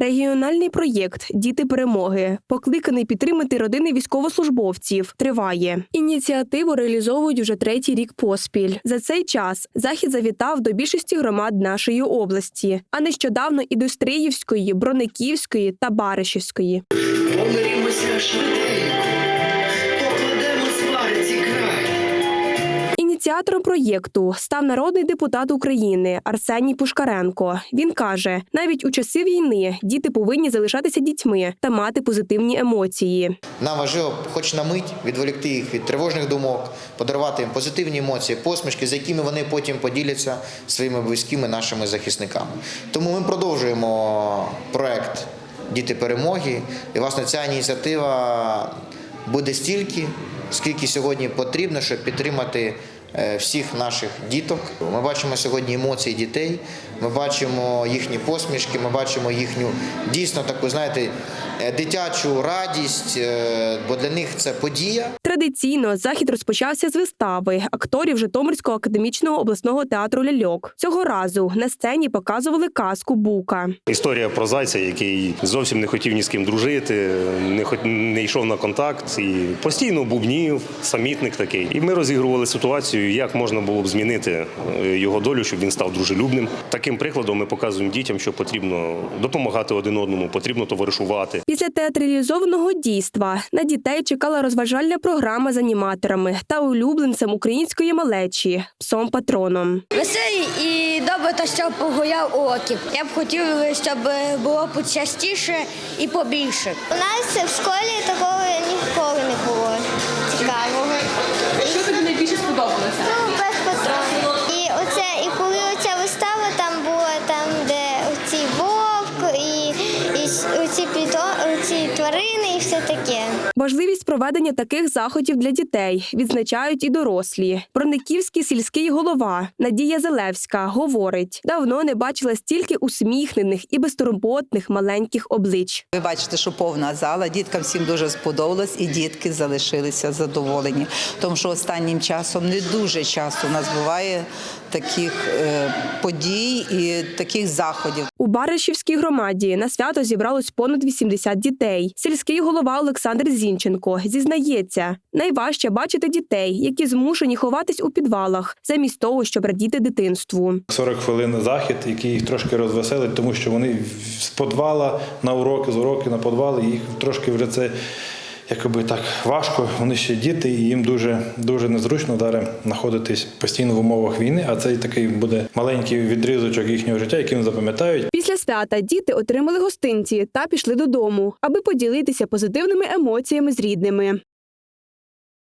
Регіональний проєкт Діти перемоги, покликаний підтримати родини військовослужбовців, триває. Ініціативу реалізовують вже третій рік поспіль. За цей час захід завітав до більшості громад нашої області, а нещодавно і до Стріївської, Брониківської та Баришівської. Помиримося швиденько, Ініціатором проєкту став народний депутат України Арсеній Пушкаренко. Він каже: навіть у часи війни діти повинні залишатися дітьми та мати позитивні емоції. Нам важливо, хоч на мить, відволікти їх від тривожних думок, подарувати їм позитивні емоції, посмішки, з якими вони потім поділяться своїми близькими нашими захисниками. Тому ми продовжуємо проект Діти перемоги. І власне ця ініціатива буде стільки, скільки сьогодні потрібно, щоб підтримати. Е, Всіх наших діток ми бачимо сьогодні емоції дітей. Ми бачимо їхні посмішки. Ми бачимо їхню дійсно таку, знаєте, е, дитячу радість, е, бо для них це подія. Традиційно захід розпочався з вистави акторів Житомирського академічного обласного театру Ляльок. Цього разу на сцені показували казку Бука. Історія про зайця, який зовсім не хотів ні з ким дружити, не хот- не йшов на контакт і постійно бубнів, самітник такий. І ми розігрували ситуацію, як можна було б змінити е, його долю, щоб він став дружелюбним. Таким прикладом ми показуємо дітям, що потрібно допомагати один одному, потрібно товаришувати. Після театралізованого дійства на дітей чекала розважальна програма з аніматорами та улюбленцем української малечі псом патроном. Веселий і добре, та щоб погуляв уроків. Я б хотів, щоб було почастіше і побільше. У нас в школі такого ніколи тварини і все таке. Важливість проведення таких заходів для дітей відзначають і дорослі. Брониківський сільський голова Надія Зелевська говорить: давно не бачила стільки усміхнених і безтурботних маленьких облич. Ви бачите, що повна зала. Діткам всім дуже сподобалось, і дітки залишилися задоволені. Тому що останнім часом не дуже часто у нас буває таких е, подій і таких заходів. У Баришівській громаді на свято зібралось понад 80 дітей. Сільський голова Олександр Зінченко зізнається, найважче бачити дітей, які змушені ховатись у підвалах, замість того, щоб радіти дитинству. 40 хвилин захід, який їх трошки розвеселить, тому що вони з подвала на уроки, з уроки на подвали, їх трошки вже це якби так важко. Вони ще діти, і їм дуже дуже незручно зараз знаходитись постійно в умовах війни. А це такий буде маленький відрізочок їхнього життя, вони запам'ятають. Після свята діти отримали гостинці та пішли додому, аби поділитися позитивними емоціями з рідними.